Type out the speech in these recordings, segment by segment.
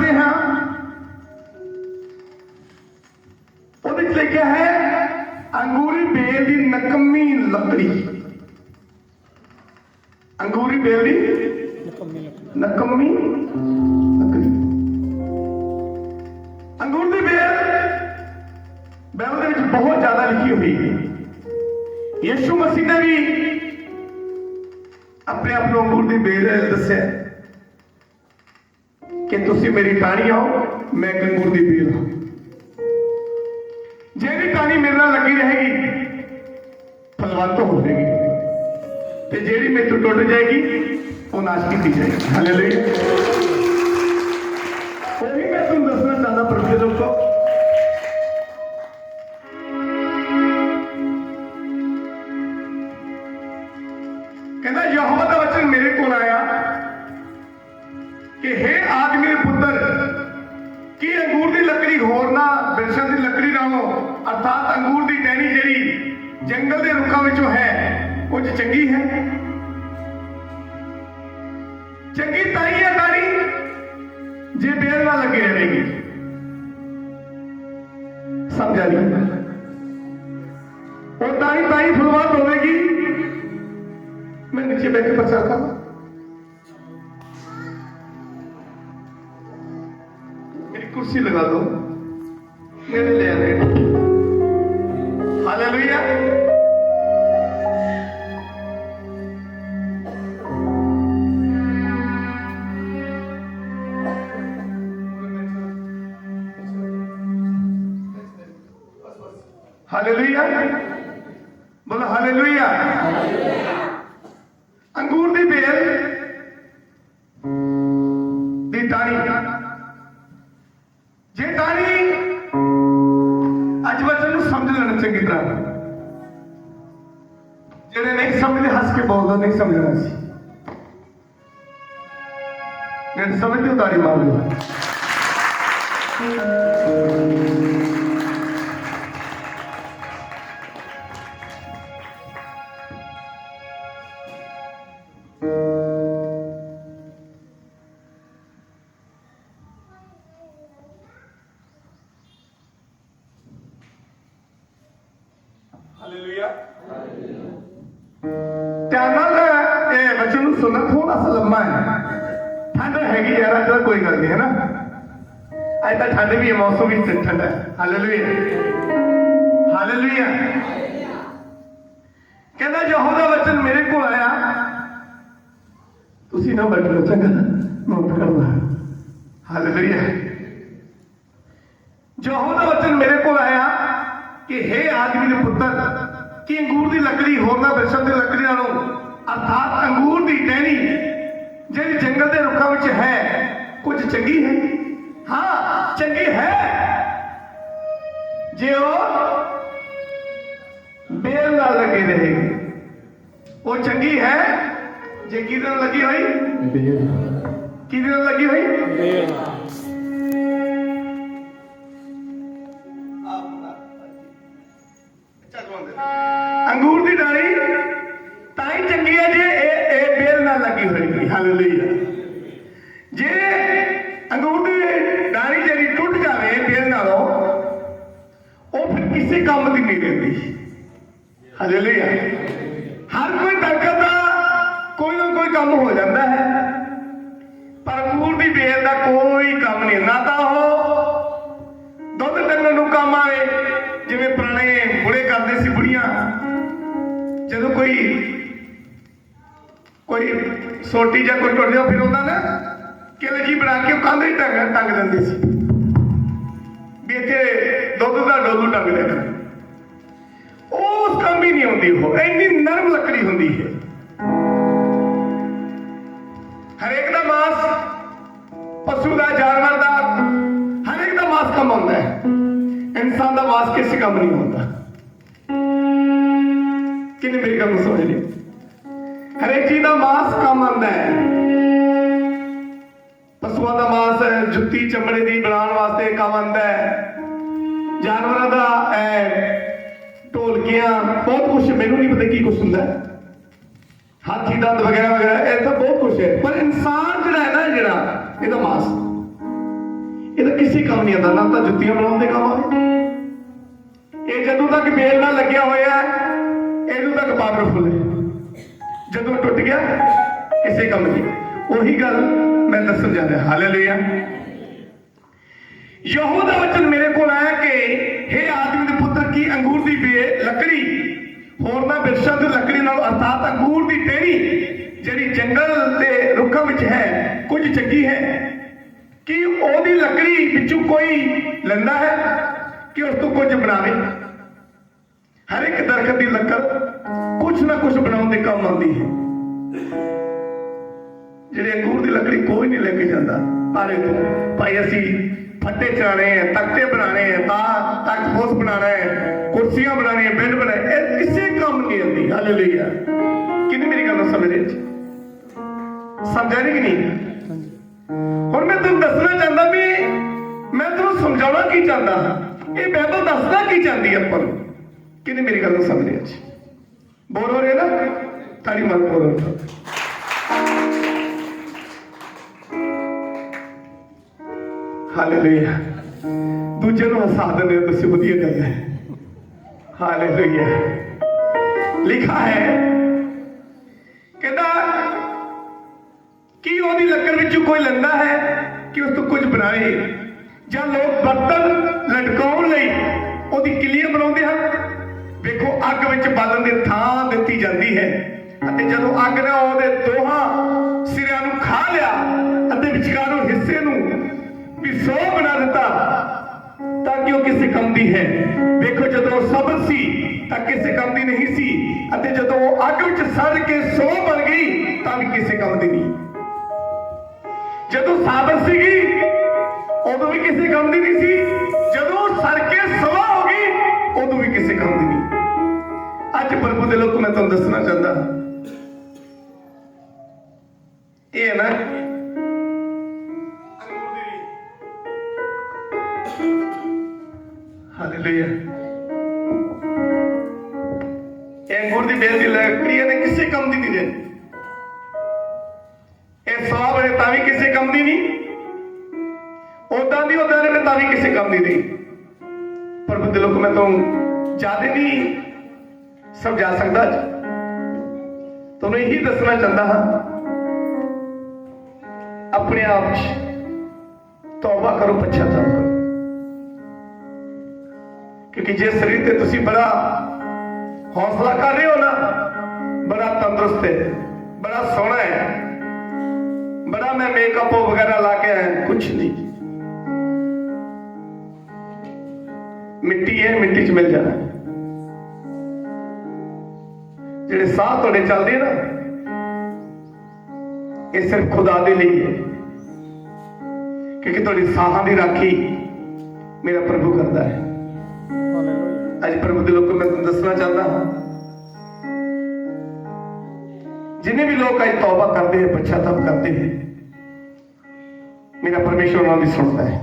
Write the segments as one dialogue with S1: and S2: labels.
S1: ਪੜ੍ਹਦੇ ਹਾਂ ਉਹਦੇ ਵਿੱਚ ਲਿਖਿਆ ਹੈ, ਅੰਗੂਰੀ ਬੇਲ ਦੀ ਨਕਮੀ ਲੱਕੜੀ। ਅੰਗੂਰੀ ਬੇਲ ਦੀ ਨਕਮੀ ਲੱਕੜੀ। ਅੰਗੂਰ ਦੀ ਬੇਲ ਬਾਈਬਲ ਦੇ ਵਿੱਚ ਬਹੁਤ ਜ਼ਿਆਦਾ ਲਿਖੀ ਹੋਈ ਹੈ। ਯਿਸੂ ਮਸੀਹ ਨੇ ਵੀ ਆਪਣੇ ਆਪ ਨੂੰ ਅੰਗੂਰ ਦੀ ਬੇਲ ਦੱਸਿਆ। ਕਿ ਤੁਸੀਂ ਮੇਰੀ ਟਾਹਣੀ ਆਓ, ਮੈਂ ਇੱਕ ਦੀ ਬੇਲ ਹਾਂ। ਜਿਹੜੀ ਟਾਹਣੀ ਮੇਰੇ ਨਾਲ ਲੱਗੀ ਰਹੇਗੀ, ਫਲਵੰਤ ਹੋ ਹੋਵੇਗੀ ਤੇ ਜਿਹੜੀ ਮੇਰੇ ਤੋਂ ਟੁੱਟ ਜਾਏਗੀ, ਉਹ ਨਾਸ਼ ਕੀਤੀ ਜਾਏਗੀ। ਹਾਲੇਲੂਇਆ ਜੰਗਲ ਦੇ ਰੁੱਖਾਂ ਵਿੱਚੋਂ ਹੈ ਕੁਝ ਚੰਗੀ ਹੈ ਚੰਗੀ ਤਾਂ ਹੀ ਹੈ ਤਾਰੀ ਜੇ ਬੇਲ ਨਾ ਲੱਗੀ ਰਹੇਗੀ ਸਮਝਾ ਲਈ ਉਹ ਤਾਂ ਹੀ ਤਾਂ ਹੀ ਫੁਲਵਾਤ ਹੋਵੇਗੀ मैं नीचे बैठ के प्रचार कर मेरी कुर्सी लगा दो मेरे ले आने Hallelujah. Hallelujah. বলো হালেলুইয়া ਹੱਸ ਕੇ ਬੋਲਦਾ ਨਹੀਂ ਸਮਝਣਾ ਸੀ ਜੇ ਸਮਝਦੇ ਥੋੜਾ ਸਾ ਲੰਮਾ ਹੈ। ਠੰਡ ਹੈਗੀ ਯਾਰ, ਅੱਜ ਤਾਂ ਕੋਈ ਗੱਲ ਨਹੀਂ ਹੈ ਨਾ ਅੱਜ ਤਾਂ ਠੰਡ ਵੀ ਹੈ, ਮੌਸਮ ਵੀ ਠੰਡਾ ਹੈ। ਹਾਲੇਲੂਇਆ ਹਾਲੇਲੂਇਆ ਕਹਿੰਦਾ ਯਹੋਵਾ ਵਚਨ ਮੇਰੇ ਕੋਲ ਆਇਆ। ਤੁਸੀਂ ਨਾ ਬੈਠੋ ਚੰਗਾ। ਨੋਟ ਕਰਨਾ ਹਾਲੇਲੂਇਆ ਯਹੋਵਾ ਦਾ ਵਚਨ ਮੇਰੇ ਕੋਲ ਆਇਆ ਕਿ हे ਆਦਮੀ ਦੇ ਪੁੱਤਰ, ਕਿ ਅੰਗੂਰ ਦੀ ਲੱਕੜੀ ਹੋਰਨਾਂ ਬਿਰਛਾਂ ਦੀ ਲੱਕੜੀ ਨਾਲੋਂ ਅਰਥਾਤ ਅੰਗੂਰ ਦੀ ਟਹਿਣੀ ਜਿਹੜੀ ਜੰਗਲ ਦੇ ਰੁੱਖਾਂ ਵਿੱਚ ਹੈ ਕੁਝ ਚੰਗੀ ਹੈ? ਹਾਂ ਚੰਗੀ ਹੈ। ਜੇ ਉਹ ਬੇਲ ਨਾਲ ਲੱਗੀ ਰਹੇਗੀ ਉਹ ਚੰਗੀ ਹੈ? ਜੇ ਕਿਹਦੇ ਨਾਲ ਲੱਗੀ ਹੋਈ? ਕਿਹਦੇ ਨਾਲ ਲੱਗੀ ਹੋਈ? ਅੰਗੂਰ ਅੰਗੂਰ ਦੀ ਡਾਲੀ ਜਿਹੜੀ ਟੁੱਟ ਜਾਵੇ ਬੇਲ ਨਾਲੋਂ, ਉਹ ਫਿਰ ਕਿਸੇ ਕੰਮ ਦੀ ਨਹੀਂ ਰਹਿੰਦੀ। ਹਾਲੇਲੂਇਆ ਹਰ ਕੋਈ ਦਰਖਤ ਦਾ ਕੋਈ ਨਾ ਕੋਈ ਕੰਮ ਹੋ ਜਾਂਦਾ ਹੈ। ਪਰ ਅੰਗੂਰ ਦੀ ਬੇਲ ਦਾ ਕੋਈ ਕੰਮ ਨਹੀਂ। ਨਾ ਤਾਂ ਉਹ ਦੁੱਧ ਡੰਗਣ ਨੂੰ ਕੰਮ ਆਵੇ, ਜਿਵੇਂ ਪੁਰਾਣੇ ਬੁੜੇ ਕਰਦੇ ਸੀ ਬੁੜੀਆਂ। ਜਦੋਂ ਕੋਈ ਕੋਈ ਸੋਟੀ ਜਾਂ ਕੋਈ ਟੁੱਟ ਜਾ ਫਿਰ ਉਹਨਾਂ ਨਾ ਕਿਲੇ ਜੀ ਬਣਾ ਕੇ ਉਹ ਕੰਧ ਹੀ ਟੰਗ ਟੰਗ ਦਿੰਦੇ ਸੀ। ਵੀ ਇੱਥੇ ਦੁੱਧ ਦਾ ਡੋਲੂ ਟੰਗ ਦੇਣਾ ਉਸ ਕੰਮ ਹੀ ਨਹੀਂ ਹੁੰਦੀ ਉਹ, ਇੰਨੀ ਨਰਮ ਲੱਕੜੀ ਹੁੰਦੀ ਹੈ। ਹਰੇਕ ਦਾ ਮਾਸ ਪਸ਼ੂ ਦਾ, ਜਾਨਵਰ ਦਾ, ਹਰੇਕ ਦਾ ਮਾਸ ਕੰਮ ਹੁੰਦਾ ਹੈ। ਇਨਸਾਨ ਦਾ ਮਾਸ ਕਿਸੇ ਕੰਮ ਨਹੀਂ ਹੁੰਦਾ ਕਿੰਨੇ ਮੇਰੀ ਗੱਲ ਸਮਝ ਲਈ। ਹਰੇਕ ਚੀਜ਼ ਦਾ ਮਾਸ ਕੰਮ ਆਉਂਦਾ ਹੈ। ਪਸ਼ੂਆਂ ਦਾ ਮਾਸ ਹੈ, ਜੁੱਤੀ ਚਮੜੇ ਦੀ ਬਣਾਉਣ ਵਾਸਤੇ ਕੰਮ ਆਉਂਦਾ ਹੈ। ਜਾਨਵਰਾਂ ਦਾ ਹੈ ਢੋਲਕੀਆਂ ਬਹੁਤ ਕੁਝ ਮੈਨੂੰ ਨਹੀਂ ਪਤਾ ਕੀ ਕੁਝ ਹੁੰਦਾ। ਹਾਥੀ ਦੰਦ ਵਗੈਰਾ ਵਗੈਰਾ ਇਹ ਤਾਂ ਬਹੁਤ ਕੁਝ ਹੈ। ਪਰ ਇਨਸਾਨ ਜਿਹੜਾ ਹੈ ਨਾ ਜਿਹੜਾ ਇਹਦਾ ਮਾਸ। ਇਹਦਾ ਕਿਸੇ ਕੰਮ ਨਹੀਂ ਆਉਂਦਾ ਨਾ ਤਾਂ ਜੁੱਤੀਆਂ ਬਣਾਉਣ ਦੇ ਕੰਮ ਆਵੇ ਇਹ ਜਦੋਂ ਤੱਕ ਬੇਲ ਨਾਲ ਲੱਗਿਆ ਹੋਇਆ ਹੈ, ਇਹਨੂੰ ਤੱਕ ਪਾਵਰਫੁਲ ਹੈ। ਜਦੋਂ ਟੁੱਟ ਗਿਆ ਕਿਸੇ ਕੰਮ ਦੀ। ਉਹੀ ਗੱਲ ਮੈਂ ਦੱਸਣ ਜਾ ਰਿਹਾ, ਹਾਲੇਲੂਇਆ। ਯਹੋਦਾ ਵਚਨ ਮੇਰੇ ਕੋਲ ਆਇਆ ਕਿ हे ਆਦਮੀ ਦੇ ਪੁੱਤਰ, ਕੀ ਅੰਗੂਰ ਦੀ ਬੇ ਲੱਕੜੀ? ਹੋਰਨਾਂ ਬਿਰਛਾਂ ਦੀ ਲੱਕੜੀ ਨਾਲ ਅਰਥਾਤ ਅੰਗੂਰ ਦੀ ਟਹਿਣੀ ਜਿਹੜੀ ਜੰਗਲ ਦੇ ਰੁੱਖਾਂ ਵਿੱਚ ਹੈ, ਕੁਝ ਚੰਗੀ ਹੈ? ਕਿ ਉਹਦੀ ਲੱਕੜੀ ਵਿੱਚੋਂ ਕੋਈ ਲੈਂਦਾ ਹੈ ਕਿ ਉਸ ਤੋਂ ਕੁਝ ਬਣਾਵੇ? ਹਰ ਇੱਕ ਦਰਖਤ ਦੀ ਲੱਕੜ ਕੁਝ ਨਾ ਕੁਝ ਬਣਾਉਣ ਦੇ ਕੰਮ ਆਉਂਦੀ ਹੈ। ਜਿਹੜੇ ਅੰਗੂਰ ਦੀ ਲੱਕੜੀ ਕੋਈ ਨਹੀਂ ਲੈ ਕੇ ਜਾਂਦਾ। ਆਰੇ ਭਾਈ ਅਸੀਂ ਫੱਟੇ ਚੜਾਣੇ ਹੈ ਤਖਤੇ ਬਣਾਣੇ ਹੈ ਤਾਂ ਤਖਤ ਫੋਸ ਬਣਾਣਾ ਹੈ, ਕੁਰਸੀਆਂ ਬਣਾਉਣੀਆਂ, ਬੈੱਡ ਬਣਾਏ, ਇਹ ਕਿਸੇ ਕੰਮ ਨਹੀਂ ਆਉਂਦੀ। ਹਾਲੇਲੂਇਆ ਕਿੰਨੀ ਮੇਰੀ ਗੱਲ ਸਮਝ ਰਹੇ ਜੀ? ਨਹੀਂ ਕਿ ਨਹੀਂ? ਹੁਣ ਮੈਂ ਤੁਹਾਨੂੰ ਦੱਸਣਾ ਚਾਹੁੰਦਾ ਵੀ ਮੈਂ ਤੁਹਾਨੂੰ ਸਮਝਾਉਣਾ ਕੀ ਚਾਹੁੰਦਾ ਹਾਂ? ਇਹ ਬਾਈਬਲ ਦੱਸਦਾ ਕੀ ਚਾਹੁੰਦੀ ਆਪਾਂ ਨੂੰ? ਕਿੰਨੀ ਮੇਰੀ ਗੱਲ ਨੂੰ ਸਮਝ ਰਹੇ ਜੀ? ਬੋਲ ਹੋ ਰਹੇ ਨਾ? ਤਾੜੀ ਮਾਰ ਬੋਲ ਹਾਲੇਲੂਇਆ ਦੂਜੇ ਨੂੰ ਹਸਾ ਦਿੰਦੇ ਹੋ ਤੁਸੀਂ, ਵਧੀਆ ਗੱਲ ਹੈ। ਹਾਲੇਲੂਇਆ ਲਿਖਾ ਹੈ, ਕਹਿੰਦਾ, ਕੀ ਉਹਦੀ ਲੱਕੜ ਵਿੱਚੋਂ ਕੋਈ ਲੈਂਦਾ ਹੈ ਕਿ ਉਸ ਤੋਂ ਕੁਝ ਬਣਾਏ ਜਾਂ ਲੋਕ ਬਰਤਨ ਲਟਕਾਉਣ ਲਈ ਉਹਦੀ ਕਿਲੀਆਂ ਬਣਾਉਂਦੇ ਹਨ? ਵੇਖੋ, ਅੱਗ ਵਿੱਚ ਬਾਲਣ ਦੀ ਥਾਂ ਦਿੱਤੀ ਜਾਂਦੀ ਹੈ। ਅਤੇ ਜਦੋਂ ਅੱਗ ਨੇ ਉਹਦੇ ਦੋਹਾਂ ਸਿਰਿਆਂ ਨੂੰ ਖਾ ਲਿਆ ਅਤੇ ਵਿਚਕਾਰੋਂ ਹਿੱਸੇ ਨੂੰ ਵੀ ਸੋ ਬਣਾ ਦਿੱਤਾ ਤਾਂ ਕਿ ਉਹ ਕਿਸੇ ਕੰਮ ਦੀ ਹੈ। ਵੇਖੋ, ਜਦੋਂ ਸਬਰ ਸੀ, ਤਾਂ ਕਿਸੇ ਕੰਮ ਦੀ ਨਹੀਂ ਸੀ ਅਤੇ ਜਦੋਂ ਉਹ ਅੱਗ ਵਿੱਚ ਸੜ ਕੇ ਸੋ ਬਣ ਗਈ, ਤਾਂ ਵੀ ਕਿਸੇ ਕੰਮ ਦੀ ਨਹੀਂ। ਜਦੋਂ ਸਾਬਰ ਸੀਗੀ, ਉਦੋਂ ਵੀ ਕਿਸੇ ਕੰਮ ਦੀ ਨਹੀਂ ਸੀ। ਜਦੋਂ ਉਹ ਸੜ ਕੇ ਸਵਾ ਹੋ ਗਈ, ਉਦੋਂ ਵੀ ਕਿਸੇ ਕੰਮ ਦੀ ਨਹੀਂ। ਅੱਜ ਪ੍ਰਭੂ ਦੇ ਲੋਕ ਮੈਂ ਤੁਹਾਨੂੰ ਦੱਸਣਾ ਚਾਹੁੰਦਾ। ਹਾਂ। ਇਹ ਹੈ ਨਾ ਕੰਮ ਦੀ ਨਹੀਂ। ਰਹਿੰਦੀ ਇਹ ਸਵਾਬ ਹੈ ਤਾਂ ਵੀ ਕਿਸੇ ਕੰਮ ਦੀ ਨਹੀਂ। ਉਦਾਂ ਦੀ ਉਦਾਂ ਨੇ ਤਾਂ ਵੀ ਕਿਸੇ ਕੰਮ ਦੀ ਨਹੀਂ। ਪ੍ਰਭੂ ਦੇ ਲੋਕ, ਮੈਂ ਤੋਂ ਜ਼ਿਆਦਾ ਨਹੀਂ ਸਮਝਾ ਸਕਦਾ ਤੁਹਾਨੂੰ ਇਹੀ ਦੱਸਣਾ ਚਾਹੁੰਦਾ ਹਾਂ। ਆਪਣੇ ਆਪ 'ਚ ਤੌਬਾ ਕਰੋ, ਪਛਤਾਵਾ ਕਰੋ। ਕਿਉਂਕਿ ਜੇ ਸਰੀਰ ਤੇ ਤੁਸੀਂ ਬੜਾ ਹੌਸਲਾ ਕਰ ਰਹੇ ਹੋ ਨਾ ਬੜਾ ਤੰਦਰੁਸਤ ਹੈ ਬੜਾ ਸੋਹਣਾ ਹੈ। ਬੜਾ ਮੈਂ ਮੇਕਅਪ ਵਗੈਰਾ ਲਾ ਕੇ ਆਇਆ ਕੁਝ ਨਹੀਂ। ਮਿੱਟੀ ਹੈ ਮਿੱਟੀ 'ਚ ਮਿਲ ਜਾਣਾ। ਜਿਹੜੇ ਸਾਹ ਤੁਹਾਡੇ ਚੱਲਦੇ ਨਾ ਇਹ ਸਿਰਫ ਖੁਦਾ ਦੇ ਲਈ ਹੈ। ਕਿਉਂਕਿ ਤੁਹਾਡੀ ਸਾਹਾਂ ਦੀ ਰਾਖੀ ਮੇਰਾ ਪ੍ਰਭੂ ਕਰਦਾ ਹੈ। ਅੱਜ ਪ੍ਰਭੂ ਦੇ ਲੋਕਾਂ ਨੂੰ ਮੈਂ ਤੁਹਾਨੂੰ ਦੱਸਣਾ ਚਾਹੁੰਦਾ ਹਾਂ ਜਿੰਨੇ ਵੀ ਲੋਕ ਅੱਜ ਤੌਬਾ ਕਰਦੇ ਹਨ ਪਛਤਾਵਾ ਕਰਦੇ ਪਰਮੇਸ਼ਰ ਉਹਨਾਂ ਦੀ ਸੁਣਦਾ ਹੈ।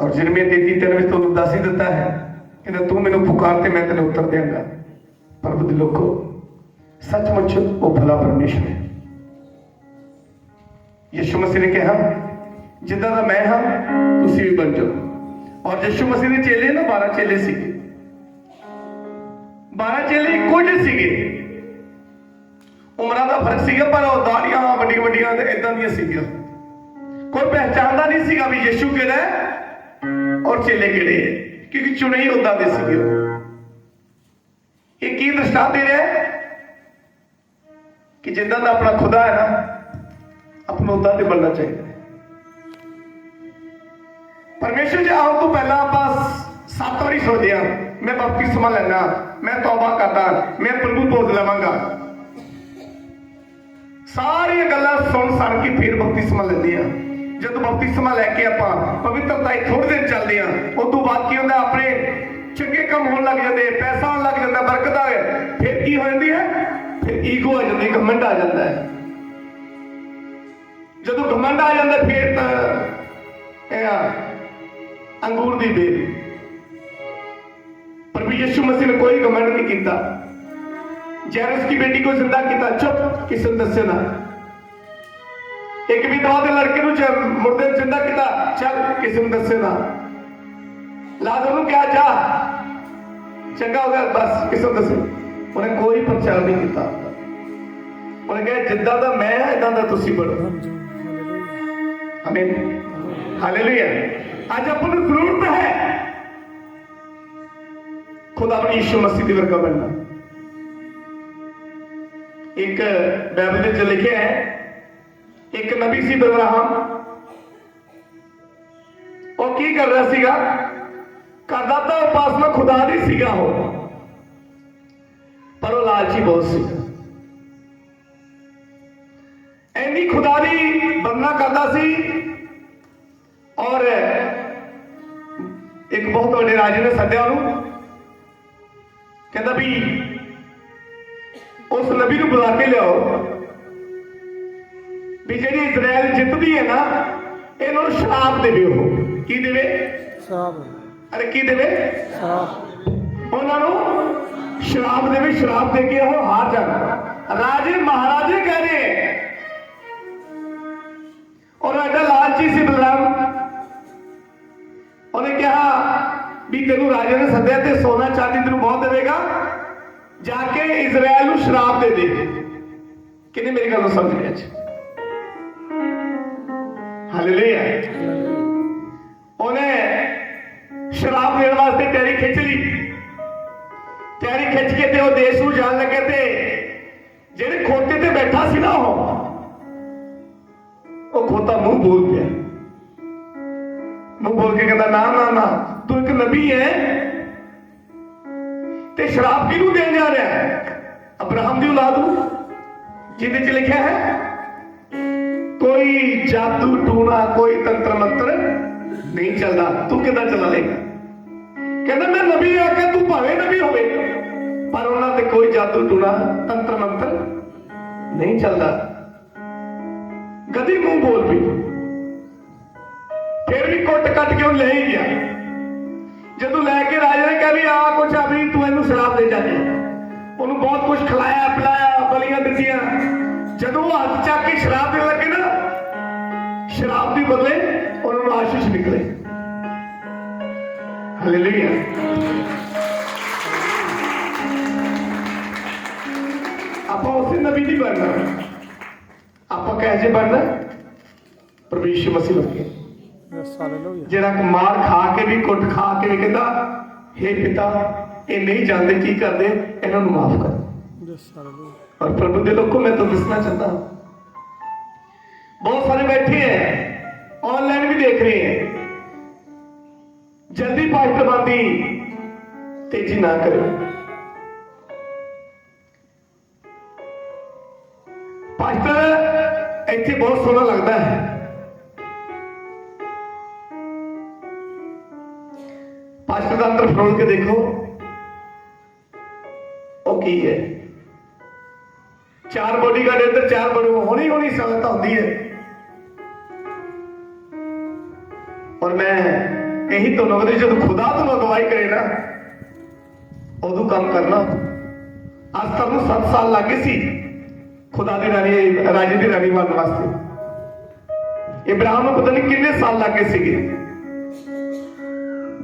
S1: ਔਰ ਜਿਰਮੀਆ 33 ਤਿੰਨ ਵਿੱਚ ਤੁਹਾਨੂੰ ਦੱਸ ਹੀ ਦਿੱਤਾ ਹੈ ਕਿ ਤੂੰ ਮੈਨੂੰ ਪੁਕਾਰ ਤੇ ਮੈਂ ਤੈਨੂੰ ਉੱਤਰ ਦੇਵਾਂਗਾ ਪ੍ਰਭੂ ਦੇ ਲੋਕੋ ਸੱਚਮੁੱਚ ਉਹ ਭਲਾ ਪਰਮੇਸ਼ਰ ਹੈ। ਯਿਸੂ ਮਸੀਹ ਨੇ ਕਿਹਾ ਜਿੱਦਾਂ ਦਾ ਮੈਂ ਹਾਂ ਤੁਸੀਂ ਵੀ ਬਣ ਜਾਓ। ਔਰ ਯਿਸੂ ਮਸੀਹ ਦੇ ਚੇਲੇ ਨਾ 12 ਚੇਲੇ ਸੀਗੇ। 12 ਚੇਲੇ ਇੱਕੋ ਜਿਹੇ ਸੀਗੇ। ਉਮਰਾਂ ਦਾ ਫ਼ਰਕ ਸੀਗਾ, ਪਰ ਉਹ ਦਾੜੀਆਂ ਵੱਡੀਆਂ ਵੱਡੀਆਂ ਤੇ ਇਦਾਂ ਦੀਆਂ ਸੀਗੀਆਂ। ਕੋਈ ਪਹਿਚਾਣਦਾ ਨਹੀਂ ਸੀਗਾ ਵੀ ਯਿਸੂ ਕਿਹੜਾ ਹੈ ਔਰ ਚੇਲੇ ਕਿਹੜੇ ਹੈ, ਕਿਉਂਕਿ ਚੁਣੇ ਹੀ ਉਦਾਂ ਦੇ ਸੀਗੇ। ਇਹ ਕੀ ਦਰਸਾ ਦੇ ਰਿਹਾ ਕਿ ਜਿੱਦਾਂ ਦਾ ਆਪਣਾ ਖੁਦਾ ਹੈ ਨਾ, ਆਪਣਾ ਉਦਾਂ ਤੇ ਬਣਨਾ ਚਾਹੀਦਾ ਹੈ। ਪਰਮੇਸ਼ਰ ਜੀ, ਆਉਣ ਤੋਂ ਪਹਿਲਾਂ ਆਪਾਂ ਸੱਤ ਵਾਰੀ ਸੋਚਦੇ ਹਾਂ। ਮੈਂ ਬਪਤਿਸਮਾ ਲੈਣਾ ਮੈਂ ਤੌਬਾ ਕਰਦਾ, ਮੈਂ ਪ੍ਰਭੂ ਪੋਜ ਲਵਾਂਗਾ। ਸਾਰੀਆਂ ਗੱਲਾਂ ਸੁਣ ਸਣ ਕੇ ਫਿਰ ਬਪਤਿਸਮਾ ਲੈਂਦੇ ਆ। ਜਦੋਂ ਬਪਤਿਸਮਾ ਲੈ ਕੇ ਆਪਾਂ ਪਵਿੱਤਰਤਾ ਹੀ ਥੋੜੇ ਦਿਨ ਚੱਲਦੇ ਆ, ਉਸ ਤੋਂ ਬਾਅਦ ਕੀ ਹੁੰਦਾ, ਆਪਣੇ ਚੰਗੇ ਕੰਮ ਹੋਣ ਲੱਗ ਜਾਂਦੇ, ਪੈਸਾ ਆਉਣ ਲੱਗ ਜਾਂਦਾ, ਬਰਕਤ ਆ ਫਿਰ ਕੀ ਹੋ ਜਾਂਦੀ ਹੈ? ਫਿਰ ਈਗੋ ਆ ਜਾਂਦੀ, ਘਮੰਡ ਆ ਜਾਂਦਾ ਹੈ। ਜਦੋਂ ਘਮੰਡ ਆ ਜਾਂਦਾ, ਫਿਰ ਤਾਂ ਇਹ ਆ, ਅੰਗੂਰ ਦੀ ਬੇਲ। ਪਰ ਵੀ ਯਿਸੂ ਮਸੀਹ ਨੇ ਕੋਈ ਘਮੰਡ ਨਹੀਂ ਕੀਤਾ। ਜੈਰਸ की बेटी को जिंदा ਕੀਤਾ ਚੁੱਪ ਕਿਸੇ ਨੂੰ ਦੱਸੇ ਨਾ ਇੱਕ ਵਿਧਵਾ ਦੇ ਲੜਕੇ ਨੂੰ ਜ- ਮੁਰਦੇ ਨੂੰ ਜਿੰਦਾ ਕਿਸੇ ਨੂੰ ਦੱਸੇ ਨਾ ਲਾਜ਼ਰ ਨੂੰ ਕਿਹਾ ਜਾ ਚੰਗਾ ਹੋ ਗਿਆ ਬਸ ਕਿਸੇ ਨੂੰ ਦੱਸੇ ਉਹਨੇ ਕੋਈ ਪ੍ਰਚਾਰ ਨਹੀਂ ਕੀਤਾ ਉਹਨੇ ਕਿਹਾ ਜਿੱਦਾਂ ਦਾ ਮੈਂ ਹਾਂ ਇਦਾਂ ਦਾ ਤੁਸੀਂ ਬਣੋ ਆਮੀਨ ਹਾਲੇਲੂਇਆ ਅੱਜ ਆਪਾਂ ਨੂੰ ਜ਼ਰੂਰਤ ਹੈ ਖੁਦਾ ਆਪਣੀ ਯਿਸੂ ਮਸੀਹ ਦੀ ਵਰਗਾ ਬਣਨਾ ਇੱਕ ਬਾਈਬਲ ਵਿੱਚ ਲਿਖਿਆ ਹੈ, ਇੱਕ ਨਬੀ ਸੀ ਬਰਹਮ ਉਹ ਕੀ ਕਰ ਰਿਹਾ ਸੀਗਾ? ਕਰਦਾ ਤਾਂ ਉਪਾਸਨਾ ਖੁਦਾ ਦੀ ਸੀਗਾ ਉਹ। ਪਰ ਉਹ ਲਾਲਚੀ ਬਹੁਤ ਸੀ। ਐਨੀ ਖੁਦਾ ਦੀ ਬੰਦਨਾ ਕਰਦਾ ਸੀ ਔਰ ਇੱਕ ਬਹੁਤ ਵੱਡੇ ਰਾਜੇ ਨੇ ਸੱਦਿਆ ਉਹਨੂੰ। ਕਹਿੰਦਾ ਵੀ ਉਸ ਨਬੀ ਨੂੰ ਬੁਲਾ ਕੇ ਲਿਆਓ। ਵੀ ਜਿਹੜੀ ਇਜ਼ਰਾਈਲ ਜਿੱਤਦੀ ਹੈ ਨਾ ਇਹਨਾਂ ਨੂੰ ਸ਼ਰਾਪ ਦੇਵੇ ਉਹ। ਕੀ ਦੇਵੇ?
S2: ਸ਼ਰਾਬ
S1: ਅਰੇ ਕੀ ਦੇਵੇ?
S2: ਸ਼ਰਾਬ
S1: ਉਹਨਾਂ ਨੂੰ ਸ਼ਰਾਬ ਦੇਵੇ ਸ਼ਰਾਬ ਦੇ ਕੇ ਉਹ ਹਾਰ ਜਾਣ। ਰਾਜੇ ਮਹਾਰਾਜੇ ਕਹਿ ਰਹੇ ਔਰ ਐਡਾ ਲਾਲਚੀ ਸੀ ਬਲਰਾਮ। ਉਹਨੇ ਕਿਹਾ ਵੀ ਤੈਨੂੰ ਰਾਜੇ ਨੇ ਸੱਦਿਆ ਤੇ ਸੋਨਾ ਚਾਂਦੀ ਤੈਨੂੰ ਬਹੁਤ ਦੇਵੇਗਾ। ਜਾ ਕੇ ਇਜ਼ਰਾਈਲ ਨੂੰ ਸ਼ਰਾਬ ਦੇ ਦੇ। ਕਿਹਨੇ ਮੇਰੀ ਗੱਲ ਨੂੰ ਸਮਝ ਲਿਆ ਅੱਜ? ਹਾਲੇਲੂਇਆ ਉਹਨੇ ਸ਼ਰਾਬ ਦੇਣ ਵਾਸਤੇ ਤਿਆਰੀ ਖਿੱਚ ਲਈ। ਤਿਆਰੀ ਖਿੱਚ ਕੇ ਤੇ ਉਹ ਦੇਸ਼ ਨੂੰ ਜਾਣ ਲੱਗੇ ਤੇ ਜਿਹੜੇ ਖੋਤੇ ਤੇ ਬੈਠਾ ਸੀ ਨਾ ਉਹ ਉਹ ਖੋਤਾ ਮੂੰਹ ਬੋਲ ਪਿਆ। ਮੂੰਹ ਬੋਲ ਕੇ ਕਹਿੰਦਾ, ਨਾ ਨਾ ਨਾ, ਤੂੰ ਇੱਕ ਨਬੀ ਹੈ। ਤੇ ਸ਼ਰਾਬ ਕਿਹਨੂੰ ਦੇਣ ਜਾ ਰਿਹਾ ਹੈ? ਅਬਰਾਹਮ ਦੀ ਔਲਾਦ ਨੂੰ? ਜਿਹਦੇ ਚ ਲਿਖਿਆ ਹੈ, ਕੋਈ ਜਾਦੂ ਟੂਣਾ, ਕੋਈ ਤੰਤਰ ਮੰਤਰ ਨਹੀਂ ਚੱਲਦਾ। ਤੂੰ ਕਿੱਦਾਂ ਚਲਾ ਲੇਗਾ ਕਹਿੰਦਾ, ਮੈਂ ਨਬੀ ਆ ਕੇ ਤੂੰ ਭਾਵੇਂ ਨਬੀ ਹੋਵੇ, ਪਰ ਉਹਨਾਂ ਤੇ ਕੋਈ ਜਾਦੂ ਟੂਣਾ ਤੰਤਰ ਮੰਤਰ ਨਹੀਂ ਚੱਲਦਾ। ਕਦੀ ਮੂੰਹ ਬੋਲ ਪਈ ਫਿਰ ਵੀ ਕੁੱਟ ਕੱਟ ਕੇ ਉਹ ਲੈ ਹੀ ਗਿਆ? ਜਦੋਂ ਲੈ ਕੇ ਰਾਜੇ ਨੇ ਕਿਹਾ ਵੀ ਆ ਕੁਛ ਆ ਵੀ ਤੂੰ ਇਹਨੂੰ ਸ਼ਰਾਬ ਦੇ ਜਾ ਜਾਨੇ ਉਹਨੂੰ ਬਹੁਤ ਕੁਝ ਖਿਲਾਇਆ, ਪਿਲਾਇਆ, ਬਲੀਆਂ ਦਿੱਤੀਆਂ। ਜਦੋਂ ਉਹ ਹੱਥ ਚੱਕ ਕੇ ਸ਼ਰਾਬ ਦੇਣ ਲੱਗੇ ਨਾ, ਸ਼ਰਾਬ ਦੀ ਬਦਲੇ ਉਹਨਾਂ ਨੂੰ ਆਸ਼ੀਸ਼ ਨਿਕਲੇ। ਹਾਲੇਲੂਇਆ ਆਪਾਂ ਉਸੇ ਨਬੀ ਦੀ ਬਣਨਾ। ਆਪਾਂ ਕਹੇ ਜੇ ਬਣਨਾ? ਪ੍ਰਭੂ ਯਿਸੂ
S2: ਲੱਗੇ
S1: ਜਿਹੜਾ ਮਾਰ ਖਾ ਕੇ ਵੀ ਕੁੱਟ ਖਾ ਕੇ ਵੀ ਕਹਿੰਦਾ हे ਪਿਤਾ ਇਹ ਨਹੀਂ ਜਾਣਦੇ ਕੀ ਕਰਦੇ? ਇਹਨਾਂ ਨੂੰ ਮਾਫ ਕਰ। ਔਰ ਪ੍ਰਭੂ ਦੇ ਲੋਕੋ ਮੈਂ ਤਾਂ ਦੱਸਣਾ ਚਾਹੁੰਦਾ ਬਹੁਤ ਸਾਰੇ ਬੈਠੇ ਹੈ ਆਨਲਾਈਨ ਵੀ ਦੇਖ ਰਹੇ ਹੈ। ਜਲਦੀ ਪਾਸ਼ਟਬਾਂਦੀ ਤੇਜ਼ੀ ਨਾ ਕਰੋ ਪਾਸ਼ਟਰ ਇੱਥੇ ਬਹੁਤ ਸੋਹਣਾ ਲੱਗਦਾ ਹੈ। ਪਾਸਟਰ ਕੇ ਦੇਖੋ? ਉਹ ਕੀ ਹੈ? ਚਾਰ ਬੋਡੀਗਾਰਡ ਇੱਧਰ ਚਾਰ ਬੜੂ ਹੋਣੀ ਹੋਣੀ ਸੰਗਤ ਹੁੰਦੀ ਹੈ। ਔਰ ਮੈਂ ਇਹੀ ਤੁਹਾਨੂੰ ਕਹਿੰਦੀ ਜਦੋਂ ਖੁਦਾ ਤੁਹਾਨੂੰ ਅਗਵਾਈ ਕਰੇ ਨਾ, ਉਦੋਂ ਕੰਮ ਕਰਨਾ। ਅੱਜ ਤੁਹਾਨੂੰ ਨੂੰ 7 ਸਾਲ ਲੱਗੇ ਸੀ, ਖੁਦਾ ਦੀ ਰਾਣੀ, ਰਾਜੇ ਦੀ ਰਾਣੀ ਬਣਨ ਵਾਸਤੇ। ਇਬਰਾਹਿਮ ਨੂੰ ਪਤਾ ਨਹੀਂ ਕਿੰਨੇ ਸਾਲ ਲੱਗੇ ਸੀਗੇ।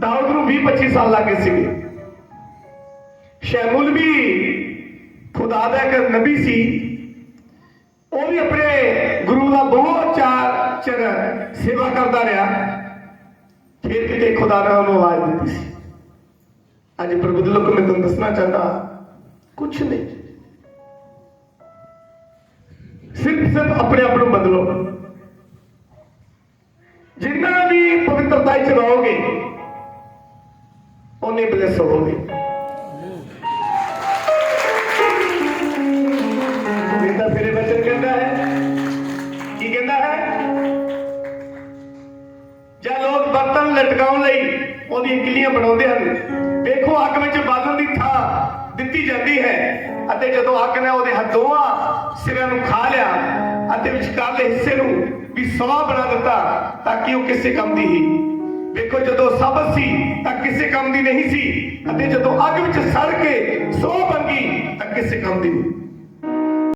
S1: ਦਾਊਦ ਨੂੰ 20 25 ਸਾਲ ਲੱਗੇ ਸੀਗੇ। ਸ਼ੈਮੂਲ ਵੀ ਖੁਦਾ ਦਾ ਇੱਕ ਨਬੀ ਸੀ। ਉਹ ਵੀ ਆਪਣੇ ਗੁਰੂ ਦਾ ਬਹੁਤ ਚਾਰ ਚਿਰ ਸੇਵਾ ਕਰਦਾ ਰਿਹਾ। ਫਿਰ ਕਿਤੇ ਖੁਦਾ ਨੇ ਉਹਨੂੰ ਆਵਾਜ਼ ਦਿੱਤੀ ਸੀ। ਅੱਜ ਪ੍ਰਭੂ ਦੇ ਲੋਕ, ਮੈਂ ਤੁਹਾਨੂੰ ਦੱਸਣਾ ਚਾਹਤਾ ਕੁਛ ਨਹੀਂ। ਸਿਰਫ ਸਿਰਫ ਆਪਣੇ ਆਪ ਨੂੰ ਬਦਲੋ। ਜਿੰਨਾ ਵੀ ਪਵਿੱਤਰਤਾ ਚ ਰਹੋਗੇ ਉਹਨੇ ਬਲੇਸ ਹੋਵੋਗੇ ਗੋਬਿੰਦਾ ਫਿਰੇ ਬਚਨ ਕਹਿੰਦਾ ਹੈ। ਕੀ ਕਹਿੰਦਾ ਹੈ? ਜਾਂ ਲੋਕ ਬਰਤਨ ਲਟਕਾਉਣ ਲਈ ਉਹਦੀਆਂ ਕਿੱਲੀਆਂ ਬਣਾਉਂਦੇ ਹਨ। ਵੇਖੋ, ਅੱਗ ਵਿੱਚ ਬਾਲਣ ਦੀ ਥਾਂ ਦਿੱਤੀ ਜਾਂਦੀ ਹੈ ਅਤੇ ਜਦੋਂ ਅੱਗ ਨੇ ਉਹਦੇ ਹੱਥੋਂ ਸਿਰਾਂ ਨੂੰ ਖਾ ਲਿਆ ਅਤੇ ਵਿਚਕਾਰਲੇ ਹਿੱਸੇ ਨੂੰ ਵੀ ਸਵਾ ਬਣਾ ਦਿੱਤਾ, ਤਾਂ ਕਿ ਉਹ ਕਿਸੇ ਕੰਮ ਦੀ ਹੀ ਵੇਖੋ, ਜਦੋਂ ਸਬਤ ਸੀ, ਤਾਂ ਕਿਸੇ ਕੰਮ ਦੀ ਨਹੀਂ ਸੀ। ਅਤੇ ਜਦੋਂ ਅੱਗ ਵਿੱਚ ਸੜ ਕੇ ਸੋ ਬਣ ਤਾਂ ਕਿਸੇ ਕੰਮ ਦੀ ਨਹੀਂ।